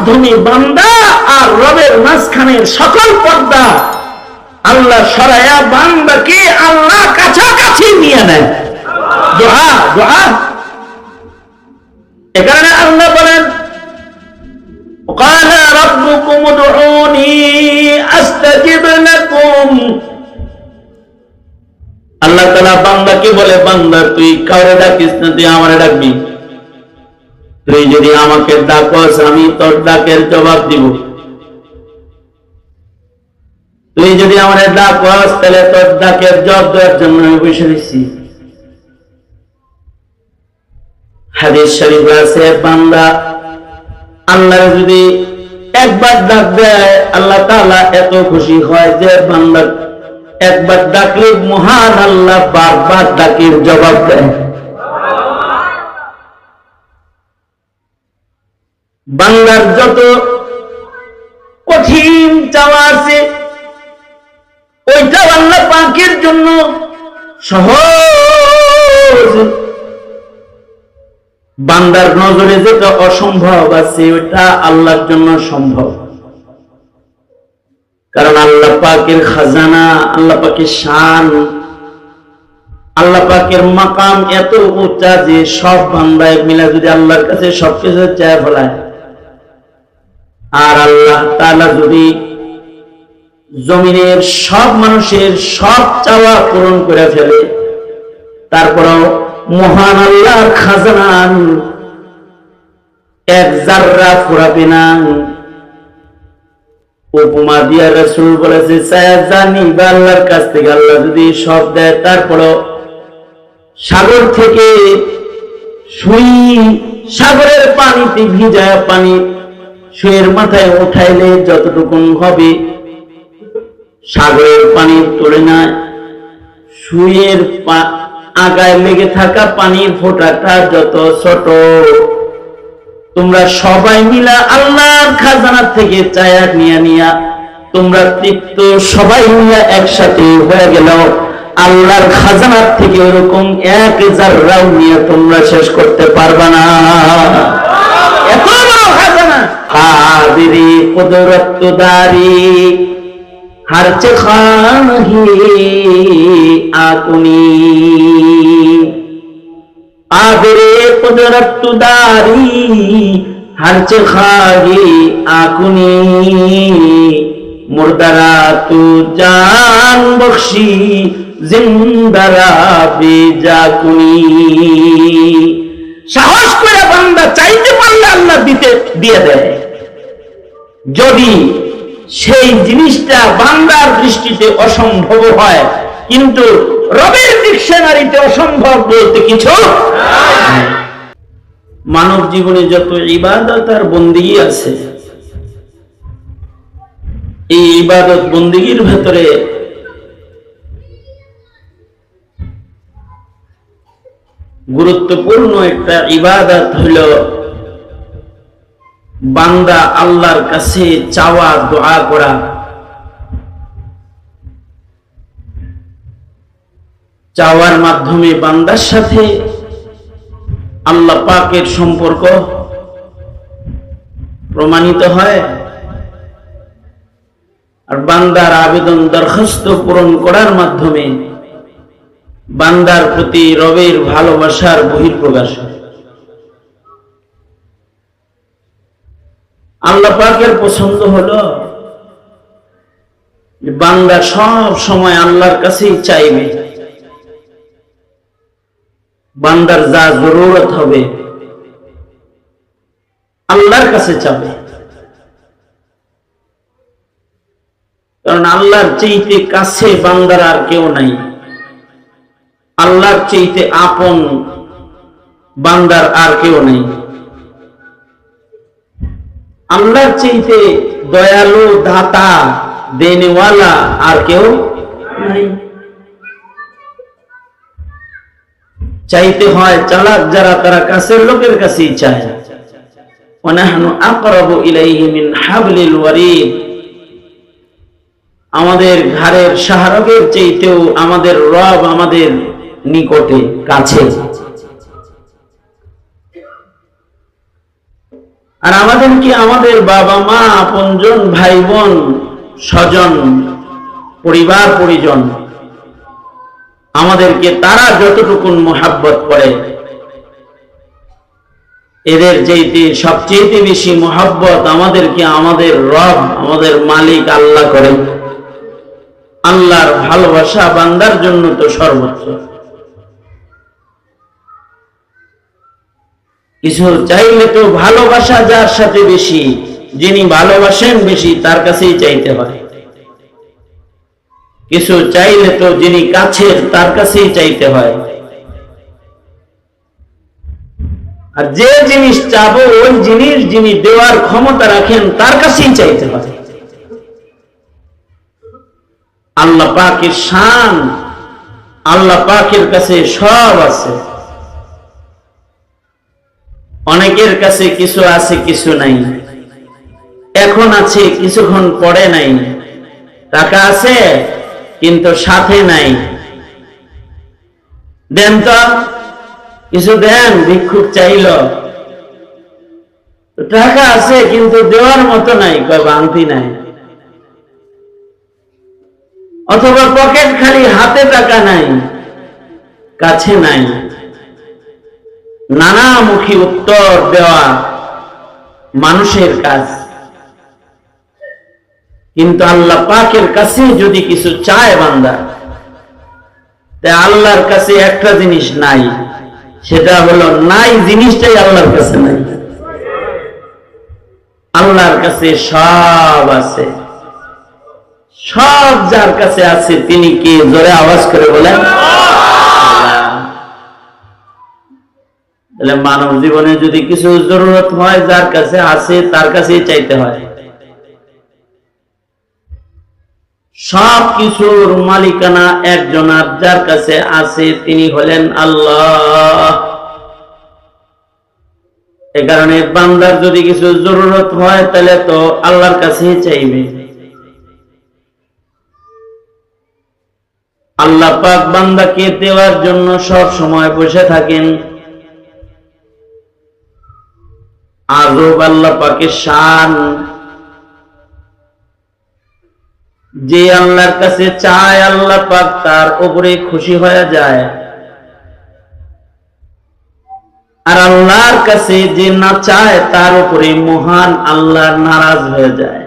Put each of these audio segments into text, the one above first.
মাধ্যমে বান্দা আর রবের মাঝখানের সকল পর্দা আল্লাহ সরায়া বান্দাকে আল্লাহ কাছাকাছি নিয়ে নেয় দোহা দোহা এ কারণে আল্লাহ বলেন قال ربكم ادعوني استجب لكم আল্লাহ তালা বান্দাকে বলে বান্দা তুই কাউরে ডাকিস না তুই আমারে ডাকবি তুই যদি আমাকে ডাকস আমি তোর ডাকের জবাব দিব। তুই যদি আমারে ডাকস তাহলে তোর ডাকের জবাব দেওয়ার জন্য আমি বসে রয়েছি হাদিস শরীফ আছে, বান্দা আল্লাহ যদি একবার ডাক দেয়, আল্লাহ তাআলা এত খুশি হয় যে বান্দা একবার ডাকলে মহান আল্লাহ বারবার ডাকের জবাব দেয়। বাংলার যত কঠিন চাওয়া আছে ওইটা আল্লাহ পাকের জন্য সহজ। বান্দার নজরে যেটা অসম্ভব আছে ওটা আল্লাহর জন্য সম্ভব। কারণ আল্লাহ পাকের খাজানা, আল্লাহ পাকের শান, আল্লাহ পাকের মাকাম এত উঁচা যে সব বান্দায় মিলা যদি আল্লাহর কাছে সবকিছু চায় ফেলায় আর আল্লাহ তাআলা যদি জমিনের সব মানুষের সব চাওয়া পূরণ করে ফেলে, তারপরেও মহান আল্লাহর খাজানান এক জাররা ফুরাবে না। উপমা দিয়া রসুল বলেছে জানি বা আল্লাহর কাছ থেকে আল্লাহ যদি সব দেয়, তারপরও সাগর থেকে সুই সাগরের পানিতে ভিজায় পানি সুয়ের মাথায় উঠাইলে যতটুকুন হবে, সাগরের পানি তোলে না সুয়ের আগায় লেগে থাকা পানির ফোঁটাটা যত ছোট, তোমরা সবাই মিলা আল্লাহর খাজানা থেকে চায়া নিয়া নিয়া, তোমরা তৃপ্ত সবাই মিলা একসাথে হয়ে গেল। আল্লাহর খাজানার থেকে ওরকম এক জাররাও নিয়ে তোমরা শেষ করতে পারবা না। কাদেরি কুদরত দারি হারচে খাহি আকুনি কাদেরি কুদরত দারি হারচে খাহি আকুনি মুর্দারা তু জান বখশি, জিন্দারা বেজাকুনি সাহস করে বান্দা চাইতে পারলে আল্লাহ দিতে দিয়ে দেয়। যদি সেই জিনিসটা বান্দার দৃষ্টিতে অসম্ভব হয়, কিন্তু রবের ডিকশনারিতে অসম্ভব বলতে কিছু মানব জীবনে যত ইবাদত আর বন্দিগি আছে, এই ইবাদত বন্দিগির ভেতরে গুরুত্বপূর্ণ একটা ইবাদত হইল বান্দা আল্লাহর কাছে চাওয়া, দোয়া করা। চাওয়ার মাধ্যমে বান্দার সাথে আল্লাহ পাকের সম্পর্ক প্রমাণিত হয়। আর বান্দার আবেদন দরখাস্ত পূরণ করার মাধ্যমে বান্দার প্রতি রবের ভালোবাসার বহির্প্রকাশ হয়। আল্লাহ পাকের পছন্দ হলো বান্দা সব সময় আল্লাহর কাছেই চাইবে। বান্দার যা জরুরত হবে, আল্লাহর কাছে চাবে। কারণ আল্লাহর চেইতে কাছে বান্দার আর কেউ নাই। আল্লাহর চেইতে আপন বান্দার আর কেউ নেই। আল্লাহর চাইতে দয়ালু দাতা, দেনেওয়ালা আর কেউ নাই। চাইতে হয় চালাক যারা তারা কাছের লোকের কাছেই চায়। ওয়ানাহনু আকরাবু ইলাইহি মিন হাবলিল ওয়ারিদ। আমাদের ঘরের সাহারকের চাইতেও আমাদের রব আমাদের নিকটে কাছে। আর আমাদেরকে আমাদের বাবা, মা, আপনজন ভাই বোন স্বজন, পরিবার, পরিজন, আমাদেরকে তারা যতটুকুন মোহাব্বত করে, এদের চাইতে সবচেয়ে বেশি মোহাব্বত আমাদেরকে আমাদের রব, আমাদের মালিক আল্লাহ করে আল্লাহর ভালোবাসা বান্দার জন্য তো সর্বোচ্চ। কিছু চাইলে তো ভালোবাসা যার সাথে বেশি, যিনি ভালোবাসেন বেশি, তার কাছেই চাইতে হয়। কিছু চাইলে তো যিনি কাছের, তার কাছেই চাইতে হয়। আর যে জিনিস চাবো, ওই জিনিস যিনি দেওয়ার ক্ষমতা রাখেন, তার কাছেই চাইতে হয়। আল্লাহ পাকের শান, আল্লাহ পাকের কাছে সব আছে। অনেকের কাছে কিছু আছে, কিছু নাই। এখন আছে, কিছুক্ষণ পরে নাই। টাকা আছে, কিন্তু সাথে নাই। দেন তো, কিছু দেন, ভিক্ষুক চাইল। টাকা আছে, কিন্তু দেওয়ার মতো নাই, কয় বাংতি নাই। অথবা পকেট খালি হাতে টাকা নাই, কাছে নাই। নানামুখী উত্তর দেওয়া মানুষের কাজ। কিন্তু আল্লাহ পাকের কাছে যদি কিছু চায় বান্দা আল্লাহর কাছে একটা জিনিস নাই, সেটা হলো নাই জিনিসটাই আল্লাহর কাছে নাই। আল্লাহর কাছে সব আছে। সব যার কাছে আছে, তিনি কি জোরে আওয়াজ করে বলেন? তাহলে মানব জীবনে যদি কিছু জরুরত হয়, যার কাছে আছে, তার কাছেই চাইতে হয়। সব কিছুর মালিকানা একজনার যার কাছে আছে, তিনি হলেন আল্লাহ। এ কারণে বান্দার যদি কিছু জরুরত হয়, তাহলে তো আল্লাহর কাছেই চাইবে। আল্লাহ পাক বান্দাকে দেওয়ার জন্য সব সময় বসে থাকেন। আজব আল্লাহ পাকের শান। যে আল্লাহর কাছে চায়, আল্লাহ পাক তার উপরে খুশি হয়ে যায়। আর আল্লাহর কাছে যে না চায়, তার উপরে মহান আল্লাহ নারাজ হয়ে যায়।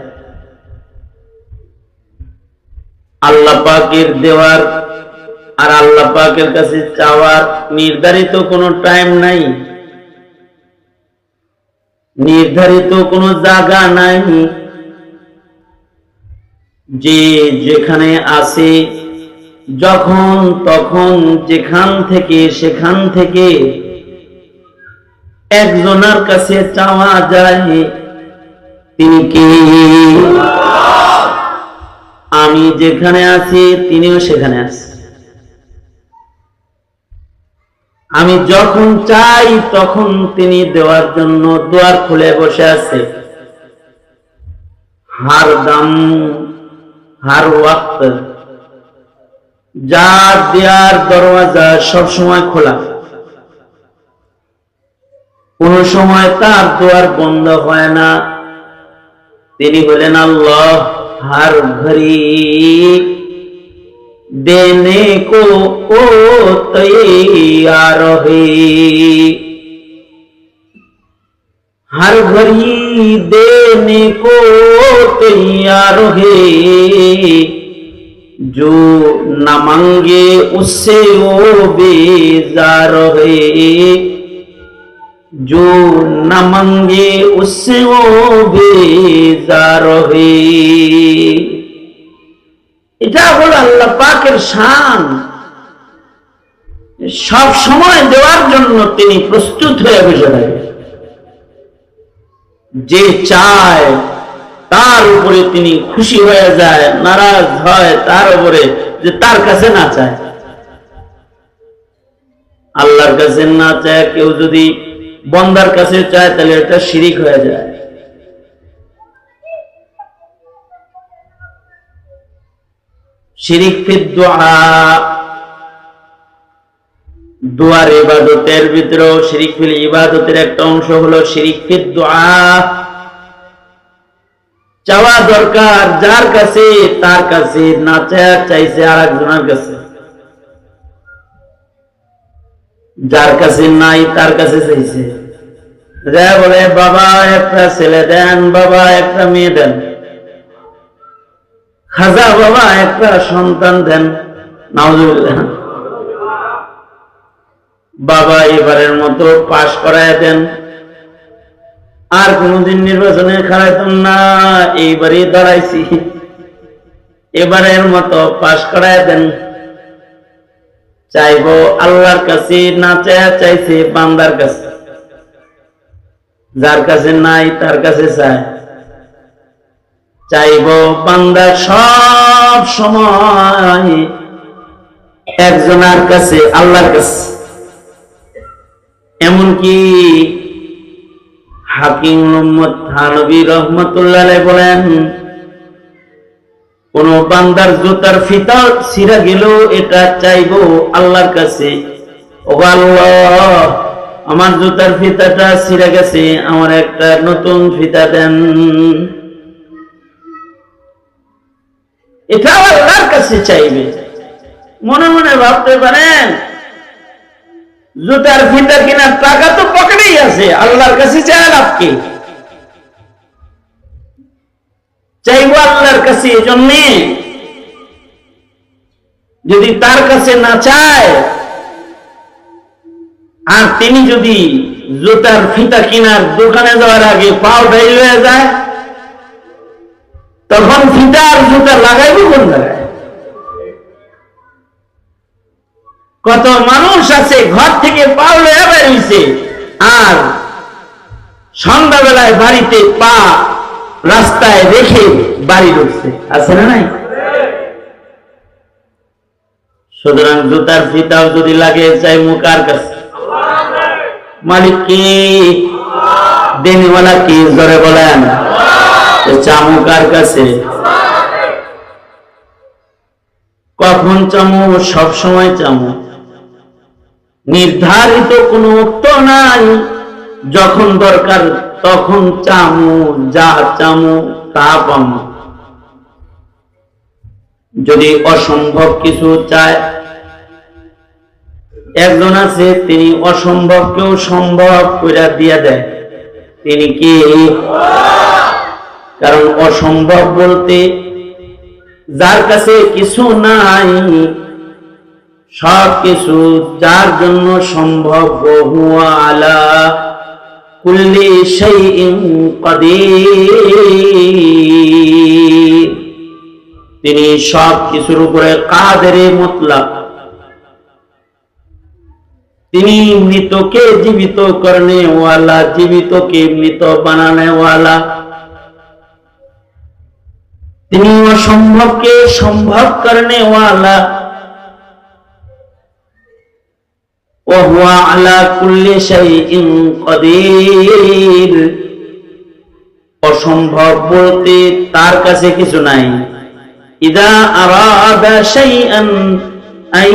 আল্লাহ পাকের দেওয়ার আর আল্লাহ পাকের কাছে চাওয়ার নির্ধারিত কোনো টাইম নাই। নির্ধারিত কোনো জায়গা নাই। যে যেখানে আসে যখন তখন যেখান থেকে সেখান থেকে একজনের কাছে চাওয়া যায়, তিনি কে? আমি যেখানে আছি, তিনিও সেখানে আছে আমি যখন চাই তখন তিনি দেওয়ার জন্য দুয়ার খুলে বসে আছে। হার দাম, হার ওয়াক্ত, যার দেয়ার দরওয়াজা সব সময় খোলা। কোন সময় তার দুয়ার বন্ধ হয় না। তিনি বলেন আল্লাহ হার ঘড়ি देने को ओ तैयार है हर घड़ी देने को तैयार है जो न मांगे उससे वो बेजार है जो न मांगे उससे वो बेजार है এটা হলো আল্লাহ পাকের শান। সব সময় দেওয়ার জন্য তিনি প্রস্তুত হয়ে বসে থাকেন যে চায়, তার উপরে তিনি খুশি হয়ে যায়, নারাজ হয় তার উপরে যে তার কাছে না চায়। আল্লাহর কাছে না চায়, কেউ যদি বন্দার কাছে চায়, তাহলে এটা শিরিক হয়ে যায়। দোয়ার ইবাদতের ইবাদতের একটা অংশ হলো চাওয়া দরকার, যার কাছে, তার কাছে, না চাইছে আর একজনের কাছে। যার কাছে নাই, তার কাছে চাইছে। যা বলে, বাবা, একটা ছেলে দেন, বাবা, একটা মেয়ে দেন। খাজা বাবা একটা সন্তান দেন বাবা এবারের মতো পাশ করায় দেন। আর কোনদিন নির্বাচনে খারাইতাম না, এইবারই দাঁড়াইছি। এবারের মতো পাশ করায় দেন। চাইব আল্লাহর কাছে, না চায় চাইছে বান্দার কাছে। যার কাছে নাই, তার কাছে চায়। চাইব বান্দা সব সময়। একজনের কাছে, আল্লাহর কাছে। এমনকি হাকিম মোহাম্মদ থানবী রহমতুল্লাহ বলেন, কোন বান্দার জুতার ফিতা ছিঁড়া গেল এটা চাইব আল্লাহর কাছে। ও আমার জুতার ফিতাটা ছিঁড়ে গেছে, আমার একটা নতুন ফিতা দেন। এটাও আল্লাহর কাছে চাইবে। মনে মনে ভাবতে পারেন, জুতার ফিতা কেনার টাকা তো পকেটেই আছে, আল্লাহর কাছে চায় আপনি চাইব আল্লাহর কাছে জন্যে যদি তার কাছে না চায়, আর তিনি যদি জুতার ফিতা কেনার দোকানে যাওয়ার আগে পাও ডাই হয়ে যায় তখন ফিতা আর জুতা লাগাইব কোন কত মানুষ আছে, ঘর থেকে পাও লয়ে বেরিয়েছে আর সন্ধ্যাবেলায় বাড়িতে পা রাস্তায় রেখে বাড়ি ঢুকছে। আছে না নাই? সুতরাং জুতার ফিতাও যদি লাগে, চাই মুখার কাছে। মালিক কি? দেনিওয়ালা কি? জোরে বলেন। চামুকার কাছে। কখন চামু? সব সময় চামু। নির্ধারিত কোনো উক্ত নাই। যখন দরকার তখন চামু, যা চামু, তা যদি অসম্ভব কিছু চায়, একজন আছে, তিনি অসম্ভবকেও সম্ভব করে দিয়ে দেয়। তিনি কি? কারণ অসম্ভব বলতে যার কাছে কিছু নাই সব কিছু যার জন্য সম্ভব আলা কুল্লি শাইইন কাদির। তিনি সব কিছুর উপরে কাদেরে মুতলাক। তিনি মৃতকে জীবিত করনে ওয়ালা জীবিতকে মৃত বানানে ওয়ালা তিনি অসম্ভবকে সম্ভব করনে ওয়ালা وهو على كل شيء قدير অসম্ভব বলতে তার কাছে কিছু নাই ইদা আরাদা শাইআন আই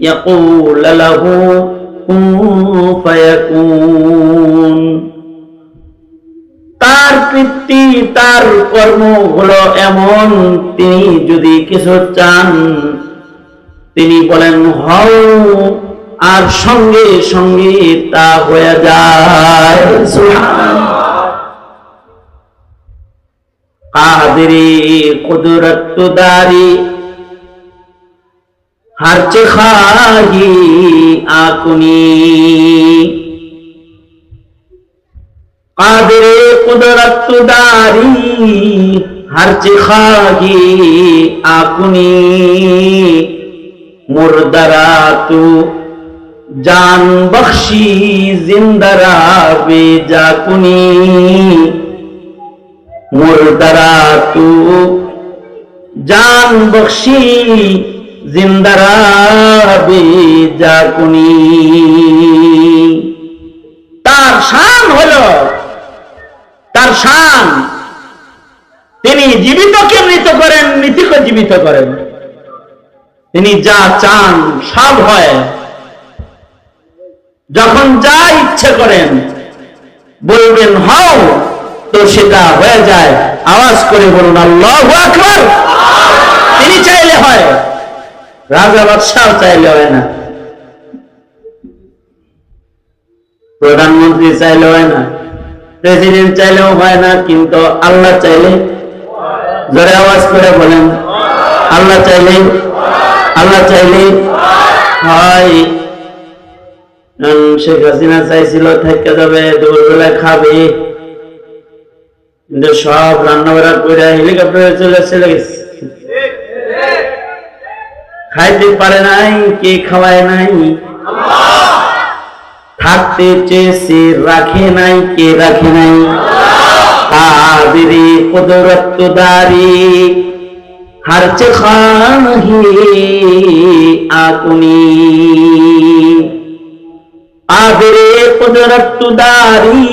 يقول له كن فيكون তার কৃত্তি তার কর্ম হলো এমন। তিনি যদি কিছু চান, তিনি বলেন, হও। আর সঙ্গে সঙ্গে তা হয়ে যায়। কাদেরি কুদরত দারি হারচে খাহি আকুনি। কাদেরে কুদরত দারি হারচে খাহি আকুনি। মুরদারা তু জান বখশি জিন্দারা বেজাকুনি। মুরদারা তু জান বখশি জিন্দারা বেজাকুনি। তার শান হলো তার শান। তিনি জীবিতকে মৃত করেন, মৃতিকে জীবিত করেন। তিনি যা চান সব হয়। যখন যা ইচ্ছে করেন, বলবেন, হও। তো সেটা হয়ে যায়। আওয়াজ করে বলুন, আল্লাহ আকবার। তিনি চাইলে হয়, রাজা বাদশাহ চাইলে হয় না। প্রধানমন্ত্রী চাইলে হয় না। প্রেসিডেন্ট চাইলেও হয় না, কিন্তু আল্লাহ চাইলে। জোরে আওয়াজ করে বলেন। আল্লাহ চাইলে। আল্লাহ চাইলে। শেখ হাসিনা চাইছিল থেকে যাবে দুপুরবেলা খাবে। কিন্তু সব রান্না বাড়া করে হেলিকপ্টারে চলে চলে গেছে খাইতে পারে নাই, কে খাওয়ায় নাই। থাকতে চেয়েছে রাখে নাই, কে রাখে নাই? কাদেরি কুদরত দারি হরচ খান হি আকুনি আদরে কুদরত দারি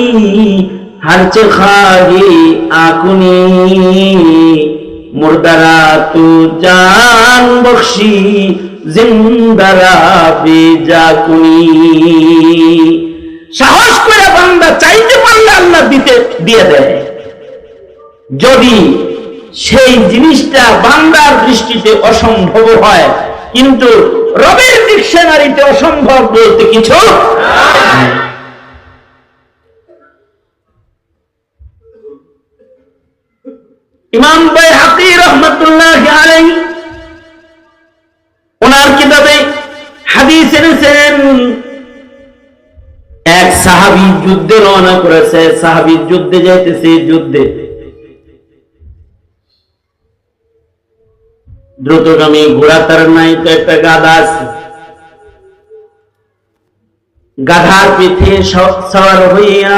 হরচ খাহি আকুনি তু জান বখশি জিন্দারা সাহস করে বান্দা আল্লাহ দিতে, দিয়ে দেয়। যদি সেই জিনিসটা বান্দার দৃষ্টিতে অসম্ভব হয়, কিন্তু রবের ডিকশনারিতে অসম্ভব বলতে কিছু ইমাম ওনার কিতাবে হাদিস এনেছেন, এক সাহাবি যুদ্ধে রওনা করেছে, সাহাবি যুদ্ধে যাইতেছে, যুদ্ধে। দ্রুতগামী ঘোড়া তার নাই, তো একটা গাধা আছে। গাধার পিঠে সওয়ার হইয়া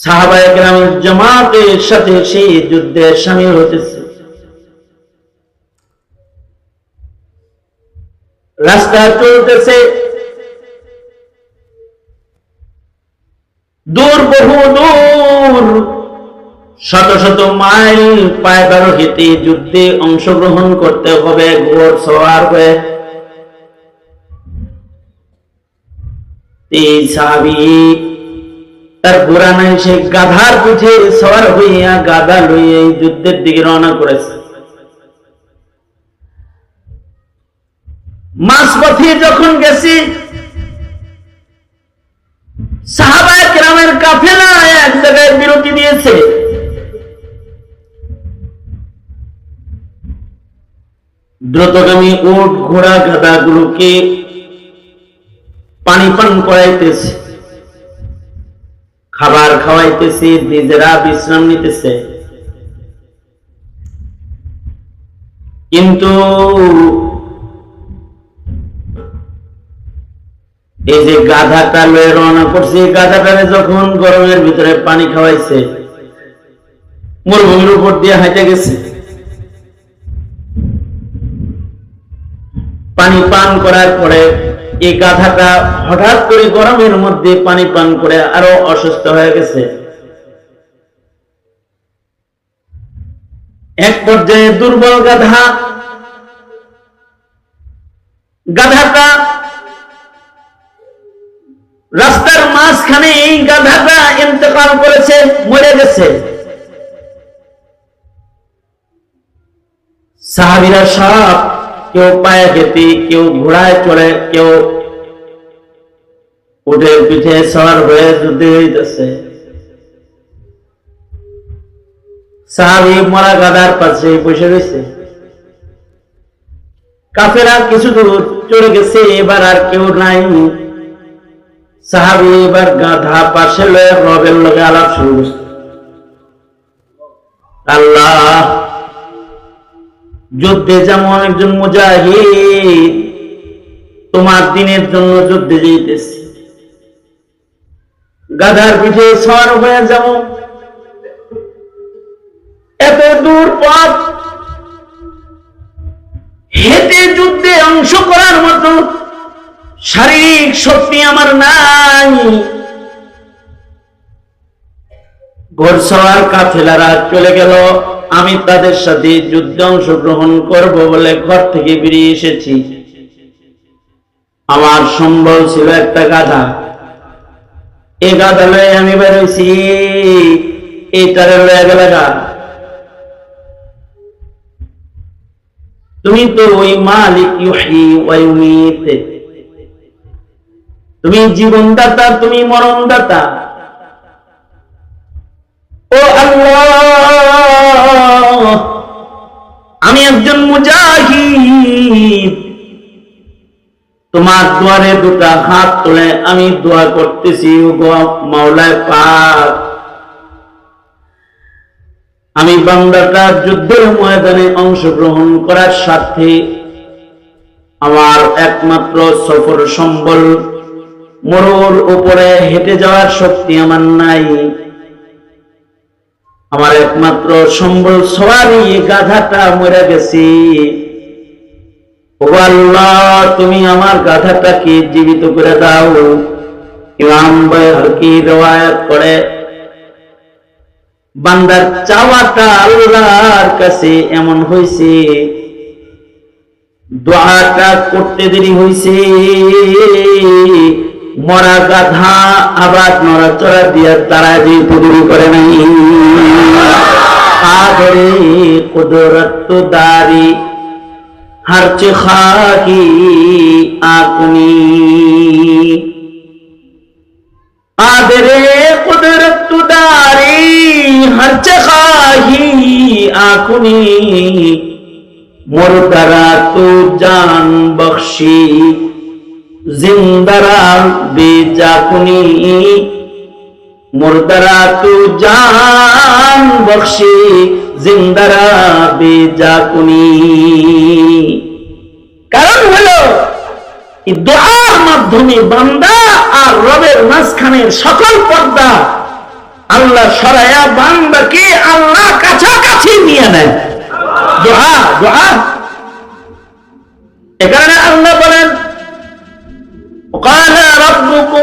সাহাবায়ে গ্রামের সাথে সেই যুদ্ধে সামিল হতেছে। রাস্তা চলতেছে। দূর, বহু দূর, শত শত মাইল পায়দার হেঁটে যুদ্ধে অংশগ্রহণ করতে হবে ঘোর সওয়ার হয়ে। এই সাহাবি তার ঘোড়া নাই, সে গাধার পিঠে সওয়ার হইয়া গাধা লইয়া এই যুদ্ধের দিকে রওনা করেছে। মাস পথে যখন গেছি, সাহাবায় গ্রামের কাফেলা এক জায়গায় বিরতি দিয়েছে। দ্রুতগামী উট, ঘোড়া গাদা গুলোকে পানি পান করাইতেছে। খাবার খাওয়াইতেছি, নিজেরা বিশ্রাম নিতেছে। কিন্তু এই যে গাধাটা লয়ে রওনা করছে গাধাটারে যখন গরমের ভিতরে পানি খাওয়াইছে, মরুভূমির উপর দিয়ে হাইটে গেছে। পানি পান করার পরে এই গাধাটা হঠাৎ করে গরমের মধ্যে পানি পান করে আরও অসুস্থ হয়ে গেছে। এক পর্যায়ে দুর্বল গাধা, গাধাটা রাস্তার মাঝখানে এই গাধাটা ইন্তেকাল করেছে, মরে গেছে। সাহাবিরা সব কেউ পায়ে খেতে কেউ ঘোড়ায় চড়ে, কেউ উঠের পিঠে সওয়ার হয়ে যুদ্ধে হইতেছে সাহাবি মরা গাদার পাশে বসে রয়েছে। কাফেরা কিছু দূর চলে গেছে, এবার আর কেউ নাই। সাহাবি এবার গাধা পাশে লয়ে রবের লগে আলাপ শুরু করছে। আল্লাহ যুদ্ধে যেমন একজন মুজাহিদ, তোমার দিনের জন্য যুদ্ধে যেতেছে গাধার পিঠে সর হয়ে যাব। এত দূর পথ হেঁটে যুদ্ধে অংশ করার মতো শারীরিক শক্তি আমার নাই। ঘোড়সওয়ার কাফেলারা চলে গেল। আমি তাদের সাথে যুদ্ধে অংশগ্রহণ করব বলে ঘর থেকে বেরিয়ে এসেছি। আমার সম্বল ছিল একটা গাধা। এই গাধা লয়ে আমি বেরোইছি। এইটারে লয়ে গেলে তুমি তো ওই মালিক তুমি জীবনদাতা, তুমি মরণদাতা। ও আল্লাহ, আমি একজন মুজাহিদ। তোমার দুয়ারে দুটা হাত তুলে আমি দোয়া করতেছি মাওলায় পাক। আমি বান্দাটা যুদ্ধের ময়দানে অংশগ্রহণ করার সাথে আমার একমাত্র সফর সম্বল, মরুর উপরে হেঁটে যাওয়ার শক্তি আমার নাই। আমার একমাত্র সম্বল সবারই গাধাটা মরে গেছি। তুমি আমার গাধাটাকে জীবিত করে দাও। ইমাম বাইহকি রওয়ায়াত করে, বান্দার চাওয়াটা আল্লাহর কাছে এমন হইছে। দোয়াটা করতে দেরি হইছে। মরা গাধা আবার নড়াচড়া দিয়া তারা যে পুদুরি করে নাই। কাদরে কুদরত দারি হরচ খাকি আপনি আদরে কুদরত দারি হরচ খাহি আকুনি। মুরদারা তো জান বখশি জিন্দারা বেজাকুনি তো জান বখশি। জিন্দারা বেজাকুনি কারণ হলো দোয়ার মাধ্যমে বান্দা আর রবের মাঝখানের সকল পর্দা আল্লাহ সরায়া বান্দাকে আল্লাহ কাছাকাছি নিয়ে নেয়। দোয়া দোয়া। এ কারণে আল্লাহ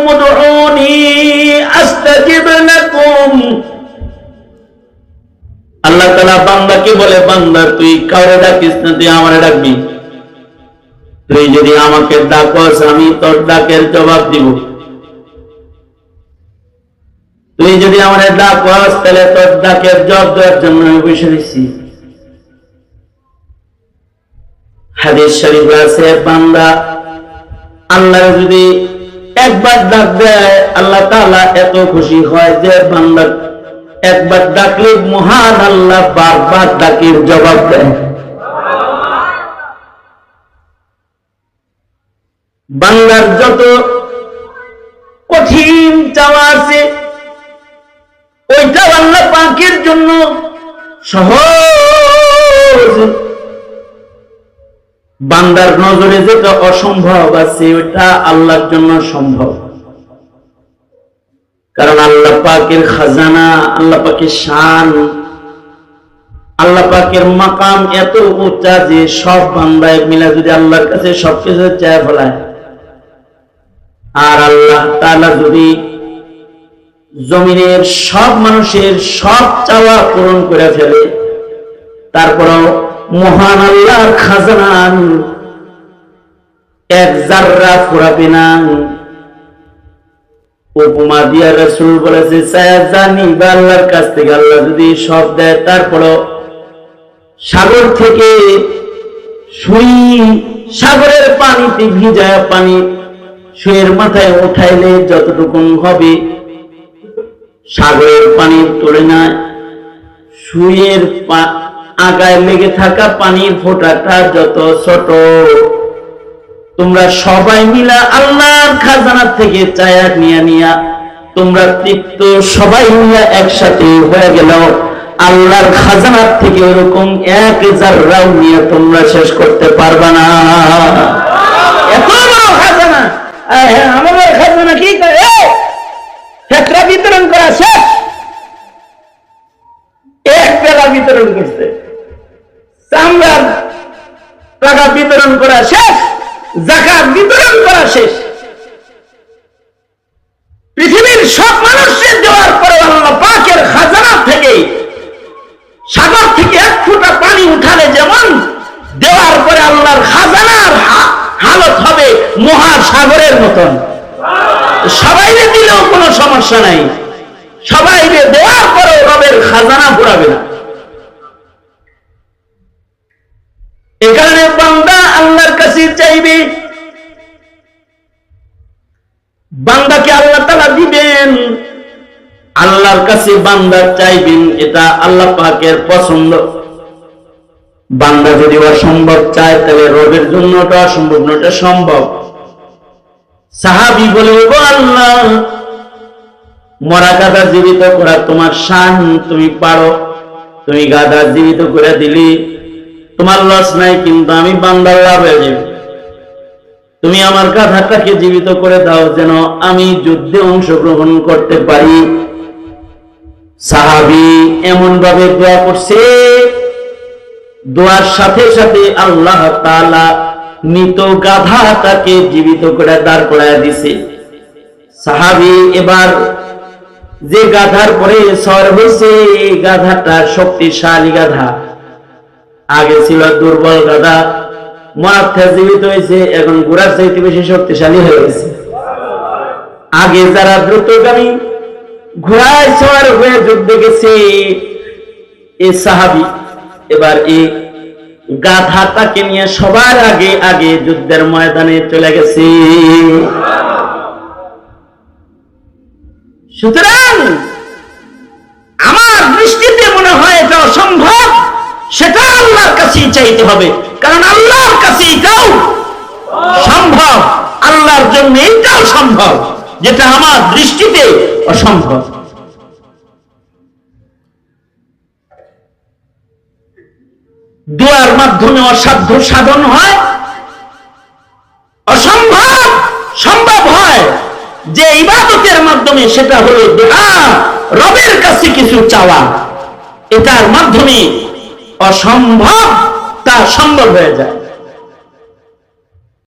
ادعوني استجب لكم আল্লাহ তালা বান্দাকে বলে বান্দা তুই কাউরে ডাকিস না তুই আমারে ডাকবি তুই যদি আমাকে ডাকস আমি তোর ডাকের জবাব দিব তুই যদি আমারে ডাকস তাহলে তোর ডাকের জবাব দেওয়ার জন্য আমি বসে দিচ্ছি হাদিস শরীফ আছে বান্দা আল্লাহ যদি একবার ডাক দেয়, আল্লাহ তাআলা এত খুশি হয় যে বান্দা একবার ডাকলে মহান আল্লাহ বারবার ডাকের জবাব দেয়। বাংলার যত কঠিন চাওয়া আছে ওইটা আল্লাহ পাকের জন্য সহজ বান্দার নজরে যেটা অসম্ভব আছে ওটা আল্লাহর জন্য সম্ভব। কারণ আল্লাহ পাকের খাজানা, আল্লাহ পাকের শান, আল্লাহ পাকের মাকাম এত উচ্চা যে সব বান্দায় মিলা যদি আল্লাহর কাছে সবকিছু চায় ফেলায়। আর আল্লাহ তাআলা যদি জমিনের সব মানুষের সব চাওয়া পূরণ করে ফেলে তারপরও মহান আল্লাহর খাজানান এক জাররা ফুরাবে না উপমা রসুল বলেছে জানি বা আল্লাহর কাছ থেকে আল্লাহ যদি সব দেয়, তারপরও সাগর থেকে সুই সাগরের পানিতে পানি সুয়ের মাথায় উঠাইলে যতটুকুন হবে, সাগরের পানির তুলনায় সুয়ের আগায় লেগে থাকা পানির ফোঁটাটা যত ছোট। তোমরা সবাই মিলা আল্লাহর খাজানা থেকে চায়া নিয়া নিয়া তোমরা তৃপ্ত সবাই মিলা একসাথে হয়ে গেল। আল্লাহর খাজানার থেকে ওরকম এক জাররাও নিয়ে তোমরা শেষ করতে পারবা না। এত বড় খাজানা! হ্যাঁ, খাজানা কি? করে বিতরণ করা শেষ। এক বেলা বিতরণ করছে। চামড়ার টাকা বিতরণ করা শেষ, জাকাত বিতরণ করা শেষ। পৃথিবীর সব মানুষের দেওয়ার পরে আল্লাহ পাকের খাজানা থেকে, সাগর থেকে এক ফুটা পানি উঠালে যেমন, দেওয়ার পরে আল্লাহর খাজানার হালত হবে মহাসাগরের মতন। সবাই দিলেও কোনো সমস্যা নাই। সবাই দেওয়ার পরেও রবের খাজানা ফুরাবে না। এ কারণে বান্দা আল্লাহর কাছে চাইবে। বান্দাকে আল্লাহ তালা দিবেন। আল্লাহর কাছে বান্দা চাইবেন, এটা আল্লাহ পাকের পছন্দ। বান্দা যদি অসম্ভব চায়, তাহলে রবের জন্য অসম্ভব না সম্ভব। সাহাবি বলে আল্লাহ, মরা গাদা জীবিত করা তোমার শান, তুমি পারো। তুমি গাদা জীবিত করে দিলি। তোমার লস নাই, কিন্তু আমি বান্দার লাভ যাবে তুমি আমার গাধাটাকে জীবিত করে দাও, যেন আমি যুদ্ধে অংশগ্রহণ করতে পারি। সাহাবি এমন ভাবে দোয়া করছে। দোয়ার সাথে সাথে আল্লাহ তাআলা মৃত গাধাটাকে জীবিত করে দাঁড় করায় দিছে। সাহাবি এবার যে গাধার পরে সর হয়েছে গাধাটা শক্তিশালী গাধা। আগে ছিল দুর্বল গাধা মাথা জীবিত হয়েছে, এখন ঘোড়ার চাইতে বেশি শক্তিশালী হয়ে গেছে। আগে যারা দ্রুতগামী ঘোড়ায় সওয়ার হয়ে যুদ্ধে গেছে, এ সাহাবি, এবার এই গাধাটাকে নিয়ে সবার আগে আগে যুদ্ধের ময়দানে চলে গেছে। সুতরাং, আমার দৃষ্টিতে মনে হয় এটা অসম্ভব। সেটা আল্লাহর কাছেই চাইতে হবে। কারণ আল্লাহর কাছে এটাও সম্ভব। আল্লাহর জন্য এইটাও সম্ভব, যেটা আমার দৃষ্টিতে অসম্ভব। দোয়ার মাধ্যমে অসাধ্য সাধন হয়, অসম্ভব সম্ভব হয়। যে ইবাদতের মাধ্যমে সেটা হলো রবের কাছে কিছু চাওয়া। এটার মাধ্যমে অসম্ভব তা সম্ভব হয়ে যায়।